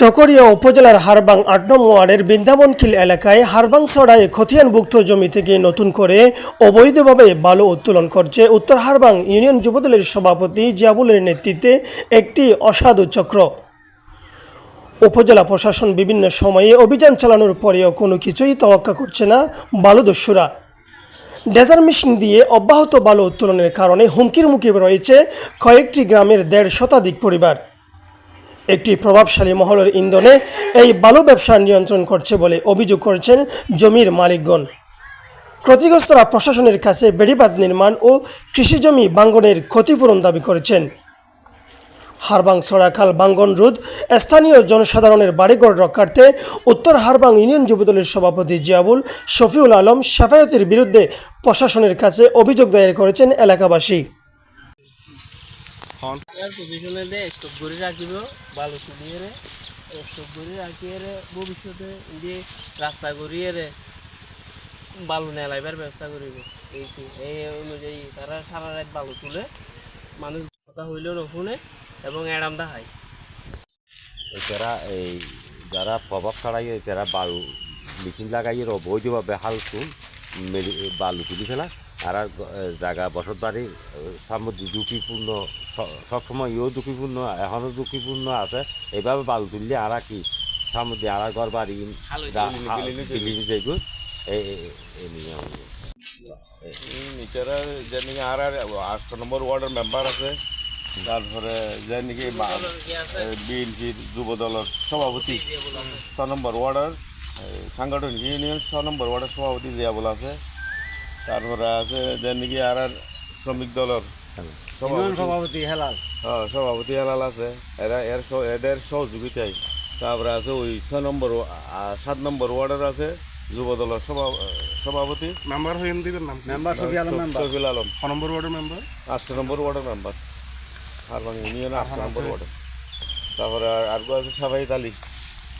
চকরিয়া উপজেলার হারবাং আট নং ওয়ার্ডের বৃন্দাবনখিল এলাকায় হারবাং সড়ায় খতিয়ানভুক্ত জমি থেকে নতুন করে অবৈধভাবে বালু উত্তোলন করছে উত্তর হারবাং ইউনিয়ন যুবদলের সভাপতি জিয়াবুলের নেতৃত্বে একটি অসাধু চক্র। উপজেলা প্রশাসন বিভিন্ন সময়ে অভিযান চালানোর পরেও কোনো কিছুই তোয়াক্কা করছে না বালুদস্যুরা। ডেজার মেশিন দিয়ে অব্যাহত বালু উত্তোলনের কারণে হুমকির মুখে রয়েছে কয়েকটি গ্রামের দেড় শতাধিক পরিবার। একটি প্রভাবশালী মহলের ইন্ধনে এই বালু ব্যবসা নিয়ন্ত্রণ করছে বলে অভিযোগ করেছেন জমির মালিকগণ। ক্ষতিগ্রস্তরা প্রশাসনের কাছে বেড়িবাঁধ নির্মাণ ও কৃষিজমি বাঙ্গনের ক্ষতিপূরণ দাবি করেছেন। হারবাং সরাখাল বাঙ্গন রোধ স্থানীয় জনসাধারণের বাড়িঘর রক্ষার্থে উত্তর হারবাং ইউনিয়ন যুবদলের সভাপতি জিয়াবুল শফিউল আলম শেফায়তের বিরুদ্ধে প্রশাসনের কাছে অভিযোগ দায়ের করেছেন এলাকাবাসী। ইয়ার পজিশনে দে স্টপ করে রাখিব বালু তুলিয়ে রে স্টপ করে রাখিয়ে রে ভবিষ্যতে যে রাস্তা করিয়ে রে বালু নেলাইবার ব্যবস্থা করিব। এই কি এই অনুযায়ী তারা সারা রাত বালু তুলে মানুষ কথা হইলেও নশুনে এবং এড়াম দেখায় এছাড়া এই যারা প্রভাব ছড়াই তারা বালু মেশিন লাগাই অবৈধভাবে হাল বালু তুলি ফেলা আর আর জায়গা বসত বাড়ি সামুদ্রিক ঝুঁকিপূর্ণ সবসময় ইও ঝুঁকিপূর্ণ এখনও ঝুঁকিপূর্ণ আছে। এইভাবে বালু তুললে আর কি সামুদ্রিক আর ঘর বাড়ি বিল্ডিং যেগুলো। এই এই- এই নিয়ে আমাদের। নিচেরা যে নাকি আর আর আষ্ট নম্বর ওয়ার্ডের মেম্বার আছে তারপরে যে নাকি বিএনপির যুব দলের সভাপতি ছ নম্বর ওয়ার্ডের সাংগঠনিক ইউনিয়ন ছ নম্বর ওয়ার্ডের সভাপতি জিয়াবুল আছে। তারপরে আছে যে নাকি আর আর শ্রমিক দলের সভাপতি। হ্যাঁ সভাপতি হেলাল আছে। এরা এর এদের সহযোগিতায়। তারপরে আছে ওই ছ নম্বর সাত নম্বর ওয়ার্ডের আছে যুব দলের সভাপতি। মেম্বার হয়ে দিবেন নাম মেম্বার শফিল আলম ছ নম্বর ওয়ার্ডের মেম্বার? আষ্ট নম্বর ওয়ার্ডের মেম্বার। আর ইউনিয়ন আষ্ট নম্বর ওয়ার্ডে। তারপরে আর- আছে সাবাইত আলী।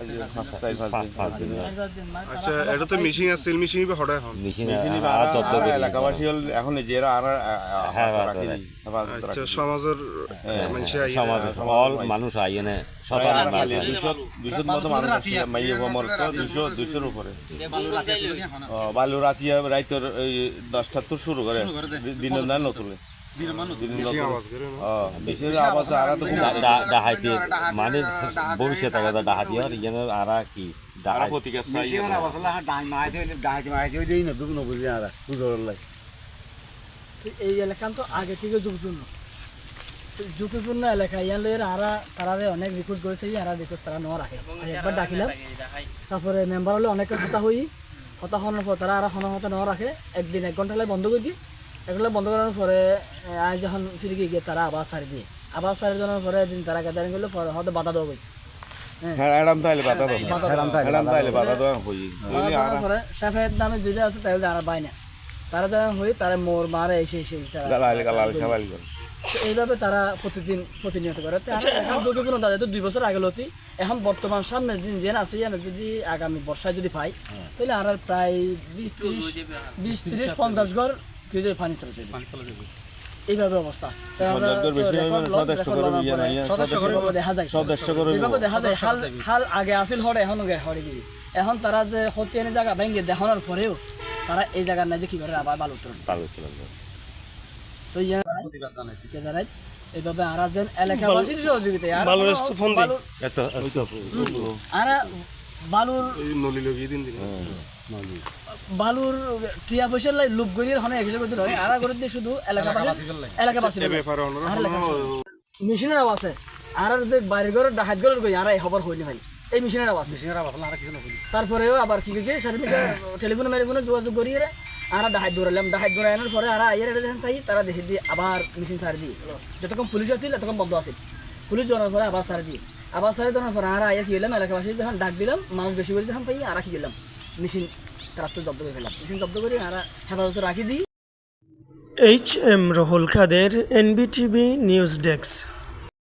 দিন। দিন আচ্ছা এটা তো মিশিং সিল মিশিং হঠাৎ হন আর এলাকাবাসী হল এখন আর সমাজের মানুষে সমাজ অল মানুষ। মানুষ মতো মানুষ মাইয়ে উপরে। বালু রাতিয়া রাইতর এই দশটার তো শুরু করে দি- দিনের না নতুলে ডাহাইতে মানে ভবিষ্যৎ ডাহাতি আর ইয়ান আর কি তো এই এলাকা তো আগে থেকে ঝুঁকিপূর্ণ তো ঝুঁকিপূর্ণ এলাকা ইয়ান লইয়ের আরা তারা অনেক রিকোয়েস্ট করেছে আরা রিকোয়েস্ট তারা নেওয়া রাখে। একবার ডাকিলাম। তারপরে মেম্বার হলে অনেকের কথা হই কথা হওয়ার পর তারা আর হন হতে নেওয়া রাখে। একদিন এক ঘণ্টা বন্ধ করে দিই। এগুলো বন্ধ করার পরে যখন ফিরে গিয়ে তারা আবার সারি দিয়ে আবার সারি দেওয়ার পরে একদিন তারা গ্যাদারিং করলে পরে হয়তো বাধা দেওয়া হই হ্যাঁ। সাফের আছে তাহলে আর পায় না। তারা তারা মোর মারে এসে এসে এইভাবে তারা প্রতিদিন প্রতিনিয়ত করে। তাদের তো দুই বছর আগে লতি। এখন বর্তমান সামনে দিন যেন আছে যদি আগামী বর্ষায় যদি পাই হ্যাঁ। তাহলে আর প্রায় বিশ ত্রিশ বিশ ত্রিশ পঞ্চাশ ঘর যদি পানি তলে যাবে। এইভাবে অবস্থা। তো আমরা পঞ্চাশ ঘর বেশি তো হয় record সদস্য record করে লওয়ার না, পরে সদস্য সদস্য করে করে- দেখা যায়। সদস্য করে যেভাবে দেখা যায় হাল হাল আগে আসিল হরে এখনও হরে গিয়ে। এখন তারা যে হতে জায়গা ভেঙে দেখানোর পরেও তারা এই জায়গার নাই যে কি করে আবার বালু উত্তোলন পালু তুলন তো ইয়া জানাই। এইভাবে আরা যেন এলাকাবাসীর সহযোগিতায় আর বালুর দিই। এত আর বালুর নলি লগিয়ে দিন দিন। বালুর টিয়া পয়সার লাই লুপ গড়িয়ে হনে করতে হয় আর দিয়ে শুধু এলাকাবাসী এলাকাবাসী এ ব্যাপারে ওনারা আর কোনো মেশিনের আওয়াজ আছে। আর যে ডাহাত ঘরের কই আর এই খবর হইনি ভাই। এই মেশিনের আওয়াজ মেশিনের আওয়াজ আর কিছু না তারপরেও আবার কি কইছে সার্টিফিকেট টেলিফোন মেলিফোনে যোগাযোগ করিয়ে আর ডাহাত দৌড়ালাম ডাহাত আনার পরে আর আইয়ার এটা যখন চাই তারা দেখে দিয়ে আবার মেশিন সারি দিয়ে। যতক্ষণ পুলিশ আসছিল ততক্ষণ বন্ধ আছিল। পুলিশ যাওয়ার পরে আবার সারি দিয়ে। আবার সারি দেওয়ার পরে আর আইয়া কি গেলাম এলাকাবাসী যখন ডাক দিলাম মানুষ বেশি করে যখন পাই আর কি গেলাম মেশিন ট্রাক্টর জব্দ করে ফেলাম মেশিন জব্দ করে আমরা হেফাজতে রাখি দিই। এইচ এম রহুল খাদের এনবিটিভি নিউজ ডেস্ক